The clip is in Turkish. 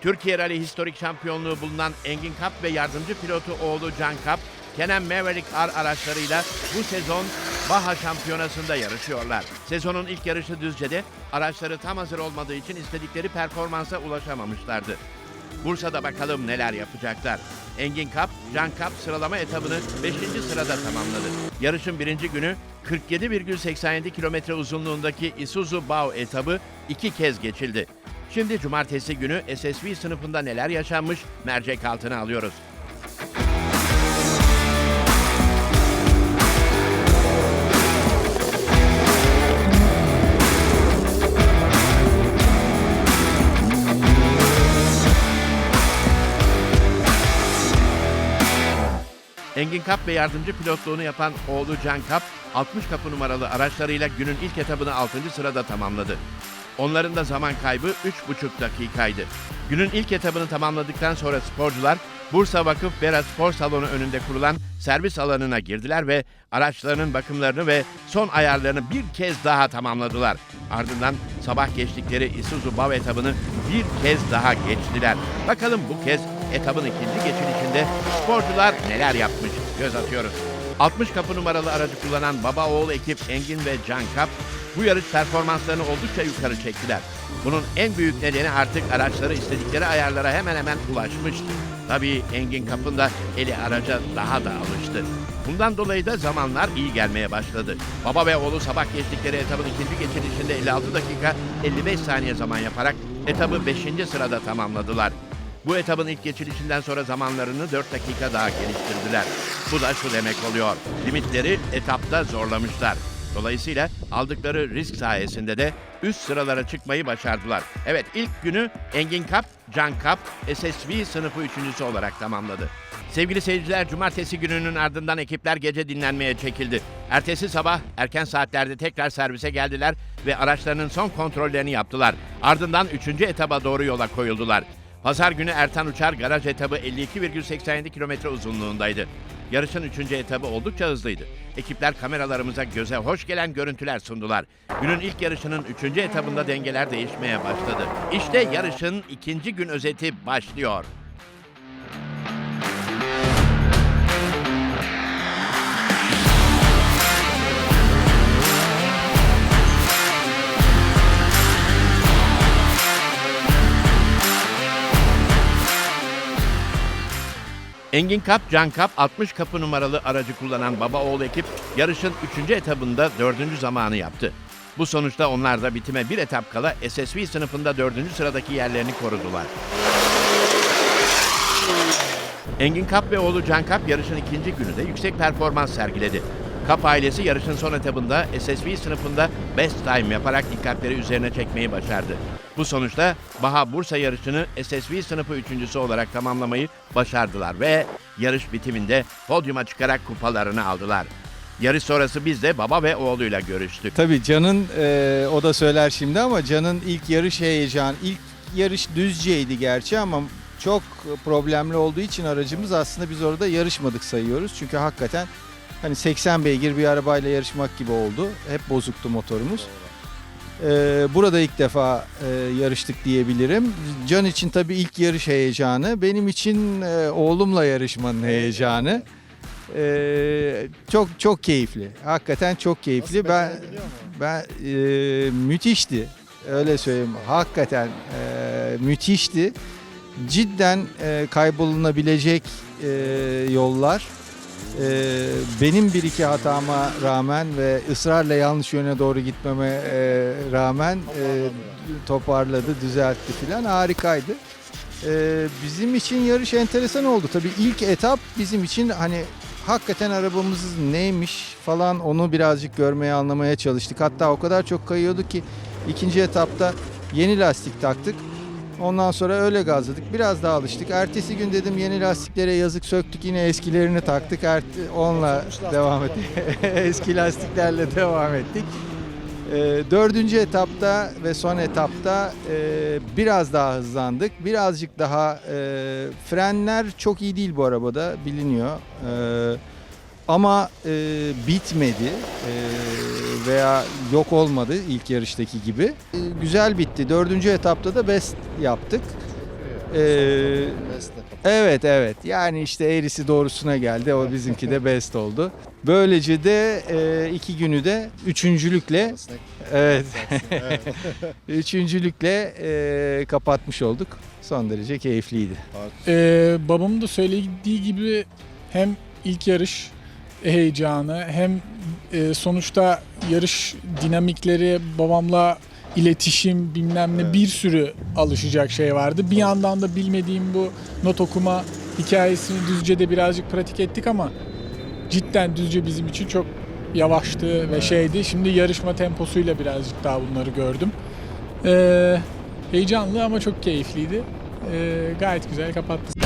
Türkiye Rally historik şampiyonluğu bulunan Engin Kap ve yardımcı pilotu oğlu Can Kap, Kenan Maverick R araçlarıyla bu sezon Baha Şampiyonası'nda yarışıyorlar. Sezonun ilk yarışı Düzce'de araçları tam hazır olmadığı için istedikleri performansa ulaşamamışlardı. Bursa'da bakalım neler yapacaklar. Engin Kap, Can Kap sıralama etabını 5. sırada tamamladı. Yarışın birinci günü 47,87 kilometre uzunluğundaki Isuzu Bao etabı iki kez geçildi. Şimdi cumartesi günü SSV sınıfında neler yaşanmış mercek altına alıyoruz. Engin Kap ve yardımcı pilotluğunu yapan oğlu Can Kap, 60 kapı numaralı araçlarıyla günün ilk etabını 6. sırada tamamladı. Onların da zaman kaybı 3,5 dakikaydı. Günün ilk etabını tamamladıktan sonra sporcular Bursa Vakıf Bera Spor Salonu önünde kurulan servis alanına girdiler ve araçlarının bakımlarını ve son ayarlarını bir kez daha tamamladılar. Ardından sabah geçtikleri Isuzu Bav etabını bir kez daha geçtiler. Bakalım bu kez etabın ikinci geçilişinde sporcular neler yapmış göz atıyoruz. 60 kapı numaralı aracı kullanan baba oğul ekip Engin ve Can Kap bu yarış performanslarını oldukça yukarı çektiler. Bunun en büyük nedeni artık araçları istedikleri ayarlara hemen hemen ulaşmıştı. Tabii Engin Kap'ın da eli araca daha da alıştı. Bundan dolayı da zamanlar iyi gelmeye başladı. Baba ve oğlu sabah geçtikleri etabın ikinci geçilişinde 56 dakika 55 saniye zaman yaparak etabı 5. sırada tamamladılar. Bu etabın ilk geçilişinden sonra zamanlarını 4 dakika daha geliştirdiler. Bu da şu demek oluyor. Limitleri etapta zorlamışlar. Dolayısıyla aldıkları risk sayesinde de üst sıralara çıkmayı başardılar. Evet ilk günü Engin Kap, Can Kap, SSV sınıfı üçüncüsü olarak tamamladı. Sevgili seyirciler, cumartesi gününün ardından ekipler gece dinlenmeye çekildi. Ertesi sabah erken saatlerde tekrar servise geldiler ve araçlarının son kontrollerini yaptılar. Ardından üçüncü etaba doğru yola koyuldular. Pazar günü Ertan Uçar garaj etabı 52,87 kilometre uzunluğundaydı. Yarışın üçüncü etabı oldukça hızlıydı. Ekipler kameralarımıza göze hoş gelen görüntüler sundular. Günün ilk yarışının üçüncü etabında dengeler değişmeye başladı. İşte yarışın ikinci gün özeti başlıyor. Engin Kap, Can Kap 60 kapı numaralı aracı kullanan baba oğul ekip yarışın 3. etabında 4. zamanı yaptı. Bu sonuçta onlar da bitime bir etap kala SSV sınıfında 4. sıradaki yerlerini korudular. Engin Kap ve oğlu Can Kap yarışın ikinci günü de yüksek performans sergiledi. Kap ailesi yarışın son etabında SSV sınıfında best time yaparak dikkatleri üzerine çekmeyi başardı. Bu sonuçta Baha Bursa yarışını SSV sınıfı üçüncüsü olarak tamamlamayı başardılar ve yarış bitiminde podyuma çıkarak kupalarını aldılar. Yarış sonrası biz de baba ve oğluyla görüştük. Tabii Can'ın e, o da söyler şimdi ama Can'ın ilk yarış heyecan, ilk yarış düzceydi gerçi ama çok problemli olduğu için aracımız aslında biz orada yarışmadık sayıyoruz. Çünkü hakikaten hani 80 beygir bir arabayla yarışmak gibi oldu. Hep bozuktu motorumuz. E, burada ilk defa e, yarıştık diyebilirim. Can için tabii ilk yarış heyecanı. Benim için e, oğlumla yarışmanın heyecanı. E, çok çok keyifli. Hakikaten çok keyifli. Ben ben e, müthişti. Öyle söyleyeyim. Hakikaten e, müthişti. Cidden e, kaybolunabilecek e, yollar. E, benim bir iki hatama rağmen ve ısrarla yanlış yöne doğru gitmeme e, rağmen e, toparladı, düzeltti filan. Harikaydı. E, bizim için yarış enteresan oldu. Tabii ilk etap bizim için hani hakikaten arabamız neymiş falan onu birazcık görmeye anlamaya çalıştık. Hatta o kadar çok kayıyorduk ki ikinci etapta yeni lastik taktık. Ondan sonra öyle gazladık. Biraz daha alıştık. Ertesi gün dedim yeni lastiklere yazık söktük. Yine eskilerini taktık. Ert- onunla devam ettik. Eski lastiklerle devam ettik. Ee, dördüncü etapta ve son etapta e, biraz daha hızlandık. Birazcık daha e, frenler çok iyi değil bu arabada biliniyor. Ee, ama e, bitmedi e, veya yok olmadı ilk yarıştaki gibi. E, güzel bitti. Dördüncü etapta da best yaptık. Ee, evet evet yani işte eğrisi doğrusuna geldi o bizimki de best oldu. Böylece de e, iki günü de üçüncülükle evet üçüncülükle e, kapatmış olduk. Son derece keyifliydi. Ee, babamın da söylediği gibi hem ilk yarış heyecanı hem e, sonuçta yarış dinamikleri babamla iletişim bilmem ne bir sürü alışacak şey vardı. Bir yandan da bilmediğim bu not okuma hikayesini Düzce'de birazcık pratik ettik ama cidden Düzce bizim için çok yavaştı ve şeydi. Şimdi yarışma temposuyla birazcık daha bunları gördüm. Ee, heyecanlı ama çok keyifliydi. Ee, gayet güzel kapattık.